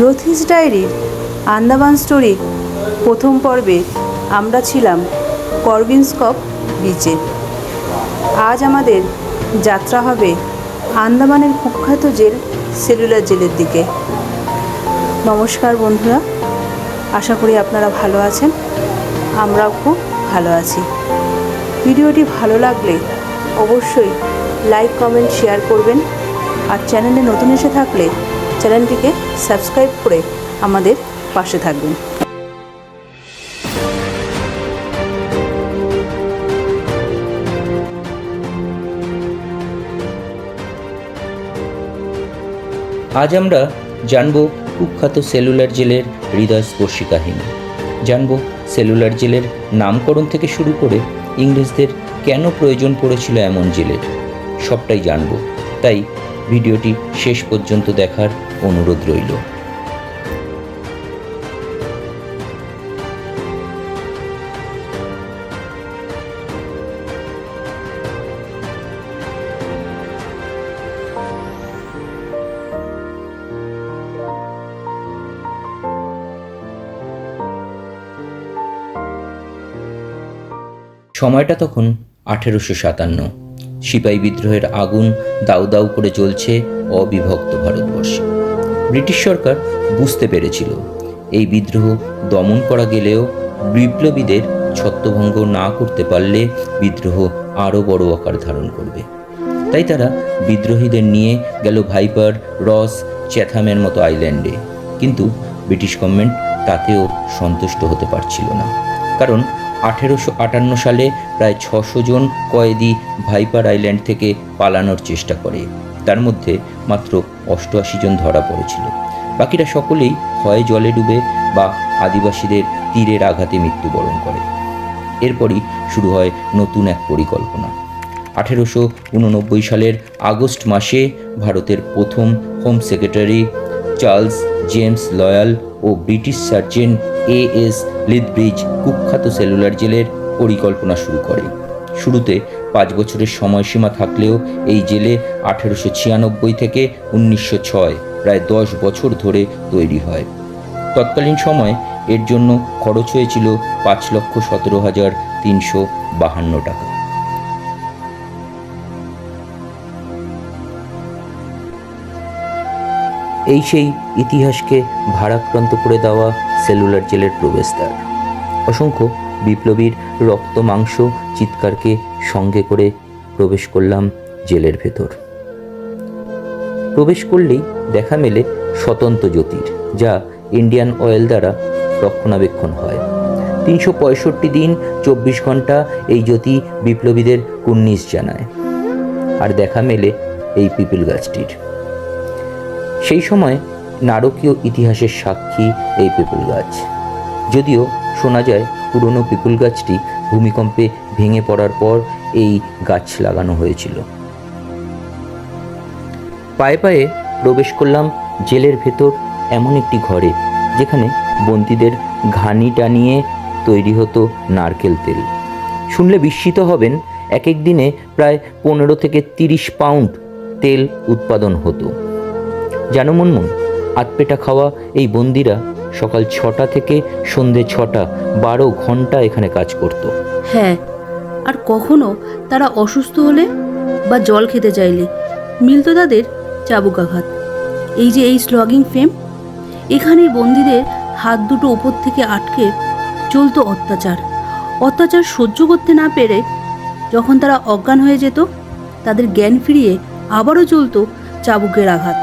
রথিস ডায়েরির আন্দামান স্টোরির প্রথম পর্বে আমরা ছিলাম করবিনস্কপ বিচে। আজ আমাদের যাত্রা হবে আন্দামানের কুখ্যাত জেল সেলুলার জেলের দিকে। নমস্কার বন্ধুরা, আশা করি আপনারা ভালো আছেন, আমরাও খুব ভালো আছি। ভিডিওটি ভালো লাগলে অবশ্যই লাইক, কমেন্ট, শেয়ার করবেন। আর চ্যানেলে নতুন এসে থাকলে চ্যানেলটিকে সাবস্ক্রাইব করে আমাদের পাশে থাকবেন। আজ আমরা জানব কুখ্যাত সেলুলার জেলের হৃদয়স্পর্শী কাহিনী। জানব সেলুলার জেলের নামকরণ থেকে শুরু করে ইংরেজদের কেন প্রয়োজন পড়েছিল এমন জেলের সবটাই জানব। তাই ভিডিওটি শেষ পর্যন্ত দেখার অনুরোধ রইল। সময়টা তখন আঠেরোশো সাতান্ন। সিপাহী বিদ্রোহের আগুন দাউ দাউ করে জ্বলছে অবিভক্ত ভারতবর্ষে। ব্রিটিশ সরকার বুঝতে পেরেছিল, এই বিদ্রোহ দমন করা গেলেও বিপ্লবীদের ছত্রভঙ্গ না করতে পারলে বিদ্রোহ আরও বড় আকার ধারণ করবে। তাই তারা বিদ্রোহীদের নিয়ে গেল ভাইপার, রস, চ্যাথামের মতো আইল্যান্ডে। কিন্তু ব্রিটিশ গভর্নমেন্ট তাতেও সন্তুষ্ট হতে পারছিল না। কারণ আঠেরোশো আটান্ন সালে প্রায় ছশো জন কয়েদি ভাইপার আইল্যান্ড থেকে পালানোর চেষ্টা করে। তার মধ্যে মাত্র অষ্টআশি জন ধরা পড়েছিল। বাকিরা সকলেই হয় জলে ডুবে বা আদিবাসীদের তীরের আঘাতে মৃত্যুবরণ করে। এরপরই শুরু হয় নতুন এক পরিকল্পনা। আঠেরোশো উননব্বই সালের আগস্ট মাসে ভারতের প্রথম home secretary Charles James Lyall O British sergeant A S Lethbridge কুখ্যাত সেলুলার জেলের পরিকল্পনা শুরু করে। শুরুতে পাঁচ বছরের সময়সীমা থাকলেও এই জেলে আঠেরোশো ছিয়ানব্বই থেকে উনিশশো ছয়, প্রায় দশ বছর ধরে তৈরি হয়। তৎকালীন সময় এর জন্য খরচ হয়েছিল পাঁচ লক্ষ সতেরো হাজার তিনশো বাহান্ন টাকা। এই সেই ইতিহাসকে ভারাক্রান্ত করে দেওয়া সেলুলার জেলের প্রবেশদ্বার। অসংখ্য বিপ্লবীর রক্ত মাংস চিৎকারকে সঙ্গে করে প্রবেশ করলাম জেলের ভেতর। প্রবেশ করলেই দেখা মেলে স্বতন্ত্র জ্যোতির, যা ইন্ডিয়ান অয়েল দ্বারা রক্ষণাবেক্ষণ হয়। তিনশো পঁয়ষট্টি দিন চব্বিশ ঘণ্টা এই জ্যোতি বিপ্লবীদের কুন্নিস জানায়। আর দেখা মেলে এই পিপিল গাছটির। সেই সময় নারকীয় ইতিহাসের সাক্ষী এই পিপুল গাছ। যদিও শোনা যায়, পুরনো পিপুল গাছটি ভূমিকম্পে ভেঙে পড়ার পর এই গাছ লাগানো হয়েছিল। পায়ে পায়ে প্রবেশ করলাম জেলের ভেতর এমন একটি ঘরে, যেখানে বন্দীদের ঘানি টানিয়ে তৈরি হতো নারকেল তেল। শুনলে বিস্মিত হবেন এক এক দিনে প্রায় পনেরো থেকে তিরিশ পাউন্ড তেল উৎপাদন হতো। জানো মুনমুন আতপেটা খাওয়া এই বন্দিরা সকাল ছটা থেকে সন্ধে ছটা, বারো ঘণ্টা এখানে কাজ করত। হ্যাঁ আর কখনো তারা অসুস্থ হলে বা জল খেতে চাইলে মিলত তাদের চাবুক আঘাত এই যে এই স্লগিং ফেম এখানে বন্দীদের হাত দুটো ওপর থেকে আটকে চলতো অত্যাচার। অত্যাচার সহ্য করতে না পেরে যখন তারা অজ্ঞান হয়ে যেত, তাদের জ্ঞান ফিরিয়ে আবারও চলতো চাবুকের আঘাত।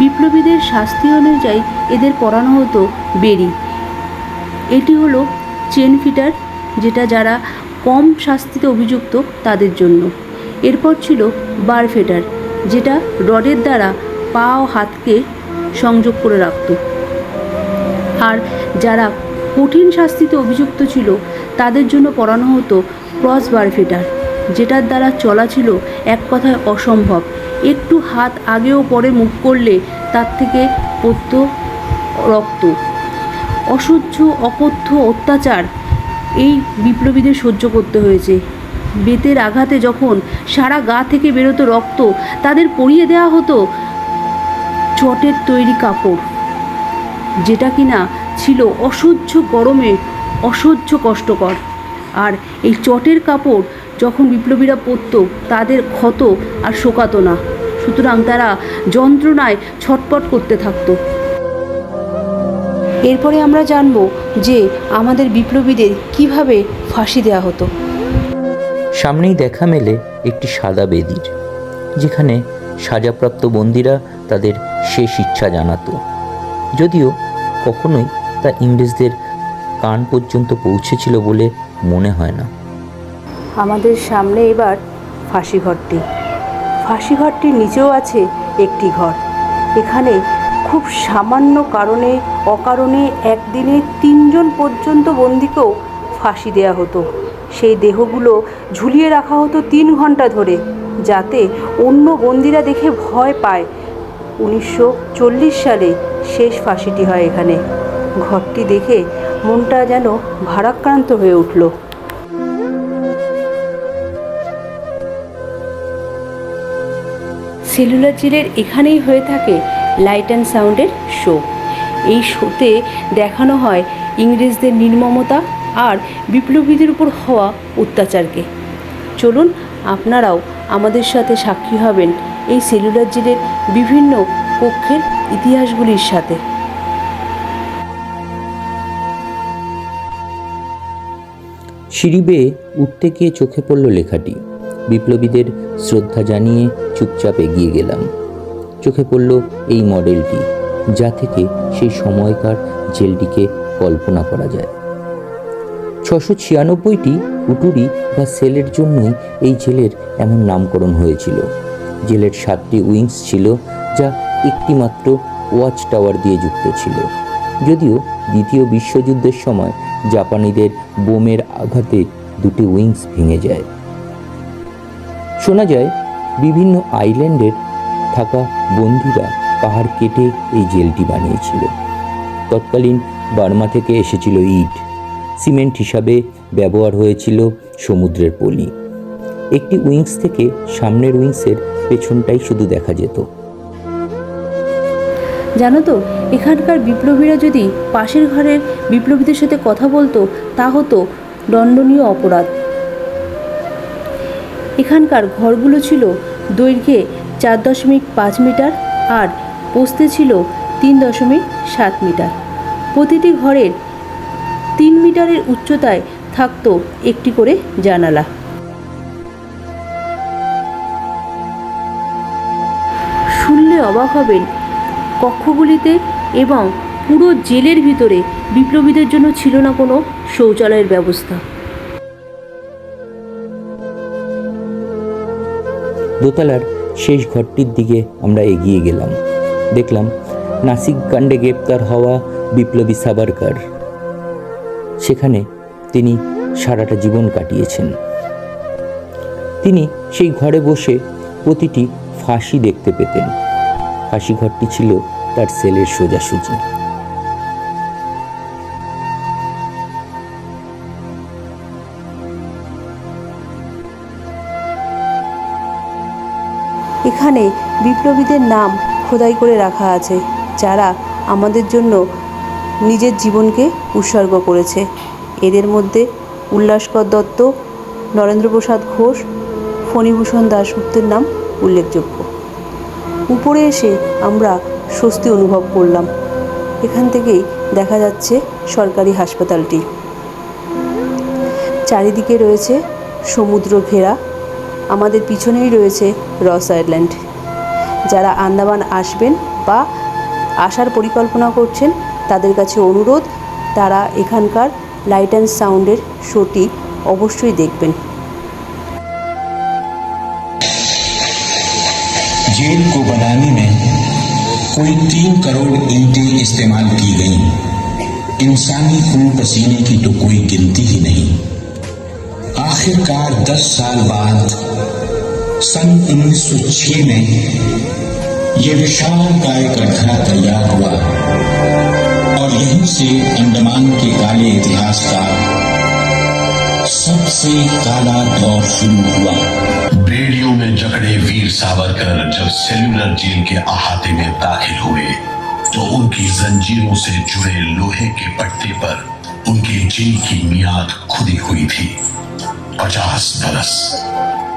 বিপ্লবীদের শাস্তি অনুযায়ী এদের পড়ানো হতো বেরি। এটি হলো চেন ফিটার, যেটা যারা কম শাস্তিতে অভিযুক্ত তাদের জন্য। এরপর ছিল বার ফেটার, যেটা রডের দ্বারা পা ও হাতকে সংযোগ করে রাখত। আর যারা কঠিন শাস্তিতে অভিযুক্ত ছিল, তাদের জন্য পড়ানো হতো ক্রস বার ফেটার। যেটার দ্বারা চলা ছিল এক কথায় অসম্ভব। একটু হাত আগেও পরে মুখ করলে তার থেকে পড়ত রক্ত। অসহ্য, অকথ্য অত্যাচার, এই বিপ্লবীদের সহ্য করতে হয়েছে। বেতের আঘাতে যখন সারা গা থেকে বেরোতো রক্ত, তাদের পরিয়ে দেওয়া হতো চটের তৈরি কাপড়। যেটা কিনা ছিল অসহ্য গরমে অসহ্য কষ্টকর। আর এই চটের কাপড় যখন বিপ্লবীরা পরত তাদের ক্ষত আর শোকাতো না। সুতরাং তারা যন্ত্রণায় ছটপট করতে থাকতো। এরপরে আমরা জানব যে আমাদের বিপ্লবীদের কীভাবে ফাঁসি দেওয়া হতো। সামনেই দেখা মেলে একটি সাদা বেদির, যেখানে সাজাপ্রাপ্ত বন্দিরা তাদের শেষ ইচ্ছা জানাতো। যদিও কখনোই তা ইংরেজদের কান পর্যন্ত পৌঁছেছিল বলে মনে হয় না। আমাদের সামনে এবার ফাঁসি ঘরটি। ফাঁসি ঘরটির নিচেও আছে একটি ঘর। এখানে খুব সামান্য কারণে, অকারণে একদিনে তিনজন পর্যন্ত বন্দিকেও ফাঁসি দেয়া হতো। সেই দেহগুলো ঝুলিয়ে রাখা হতো তিন ঘণ্টা ধরে, যাতে অন্য বন্দিরা দেখে ভয় পায়। উনিশশো চল্লিশ সালে শেষ ফাঁসিটি হয় এখানে। ঘরটি দেখে মনটা যেন ভারাক্রান্ত হয়ে উঠল। সেলুলার জেলের এখানেই হয়ে থাকে লাইট অ্যান্ড সাউন্ডের শো এই শোতে দেখানো হয় ইংরেজদের নির্মমতা আর বিপ্লবীদের উপর হওয়া অত্যাচারকে। চলুন আপনারাও আমাদের সাথে সাক্ষী হবেন এই সেলুলার জেলের বিভিন্ন কক্ষের ইতিহাসগুলির সাথে। সিঁড়ি বেয়ে উঠতে গিয়ে চোখে পড়ল লেখাটি। বিপ্লবীদের শ্রদ্ধা জানিয়ে চুপচাপ এগিয়ে গেলাম। চোখে পড়ল এই মডেলটি, যা থেকে সেই সময়কার জেলটিকে কল্পনা করা যায়। ছশো ছিয়ানব্বইটি উটুরি বা সেলের জন্যই এই জেলের এমন নামকরণ হয়েছিল। জেলের সাতটি উইংস ছিল, যা একটি মাত্র ওয়াচ টাওয়ার দিয়ে যুক্ত ছিল। যদিও দ্বিতীয় বিশ্বযুদ্ধের সময় জাপানিদের বোমের আঘাতে দুটি উইংস ভেঙে যায়। শোনা যায়, বিভিন্ন আইল্যান্ডের থাকা বন্দীরা পাহাড় কেটে এই জেলটি বানিয়েছিল। তৎকালীন বার্মা থেকে এসেছিল ইট। সিমেন্ট হিসাবে ব্যবহার হয়েছিল সমুদ্রের পলি। একটি উইংস থেকে সামনের উইংসের পেছনটাই শুধু দেখা যেত। জানো তো, এখানকার বিপ্লবীরা যদি পাশের ঘরের বিপ্লবীদের সাথে কথা বলতো, তা হতো দণ্ডনীয় অপরাধ। এখানকার ঘরগুলো ছিল দৈর্ঘ্যে চার দশমিক পাঁচ মিটার আর পোস্তে ছিল তিন দশমিক সাত মিটার। প্রতিটি ঘরের তিন মিটারের উচ্চতায় থাকতো একটি করে জানালা। শুনলে অবাক হবেন, কক্ষগুলিতে এবং পুরো জেলের ভিতরে বিপ্লবীদের জন্য ছিল না কোনো শৌচালয়ের ব্যবস্থা। দোতলার শেষ ঘরটির দিকে আমরা এগিয়ে গেলাম। দেখলাম নাসিক কাণ্ডে গ্রেপ্তার হওয়া বিপ্লবী সাবারকার। সেখানে তিনি সারাটা জীবন কাটিয়েছেন। তিনি সেই ঘরে বসে প্রতিটি ফাঁসি দেখতে পেতেন। ফাঁসি ঘরটি ছিল তার সেলের সোজাসুজি। এখানে বিপ্লবীদের নাম খোদাই করে রাখা আছে, যারা আমাদের জন্য নিজের জীবনকে উৎসর্গ করেছে। এদের মধ্যে উল্লাসকর দত্ত নরেন্দ্রপ্রসাদ ঘোষ, ফণীভূষণ দাশগুপ্তের নাম উল্লেখযোগ্য। উপরে এসে আমরা স্বস্তি অনুভব করলাম। এখান থেকেই দেখা যাচ্ছে সরকারি হাসপাতালটি। চারিদিকে রয়েছে সমুদ্র ঘেরা আমাদের পিছনেই রয়েছে রস আইল্যান্ড যারা আন্দামান আসবেন বা আসার পরিকল্পনা করছেন তাদের কাছে অনুরোধ তারা এখানকার লাইট অ্যান্ড সাউন্ডের শোটি অবশ্যই দেখবেন जेल को बनाने में कोई तीन करोड़ ईंटें इस्तेमाल की गईं इंसानी खून पसीने की तो कोई गिनती ही नहीं आखिरकार दस साल बाद सन 1906 में यह विशाल काय गड्ढा तैयार हुआ और यहीं से अंडमान के काले इतिहास का सबसे काला दौर शुरू हुआ। बेड़ियों में जकड़े वीर सावरकर जब सेल्यूलर जेल के अहाते में दाखिल हुए तो उनकी जंजीरों से जुड़े लोहे के पट्टे पर उनके जेल की मियाद खुदी हुई थी। पचास बरस।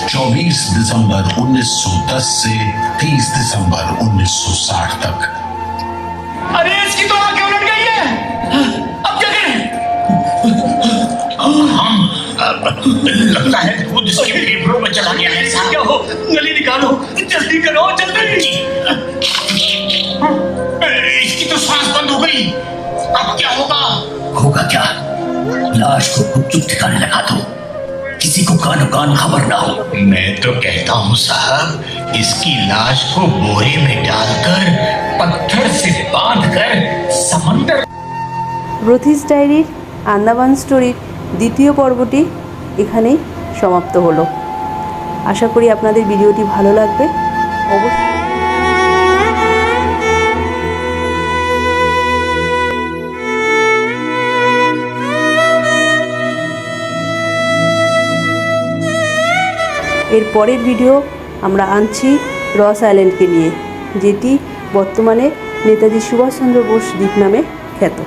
24 दिसंबर 1910 से 30 दिसंबर 1960 तक। अरे इसकी तो आँखें उलट गई है। अब क्या करें? हम लगता है खुद इसके फेफड़ों में चला गया है। क्या हो? नली निकालो जल्दी करो जल्दी। इसकी तो सांस बंद हो गई। अब क्या होगा? होगा क्या? लाश को गुपचुप ठिकाने लगा दो। किसी को कानो कान खबर ना हो मैं तो कहता हूँ साहब इसकी लाश को बोरे में डालकर पत्थर से बांधकर समंदर রথিস ডায়েরির আন্দামান স্টোরির দ্বিতীয় পর্বটি এখানেই সমাপ্ত হলো আশা করি আপনাদের ভিডিওটি ভালো লাগবে অবশ্যই এর পরের ভিডিও আমরা আনছি রস আইল্যান্ডকে নিয়ে, যেটি বর্তমানে নেতাজি সুভাষচন্দ্র বোস দ্বীপ নামে খ্যাত।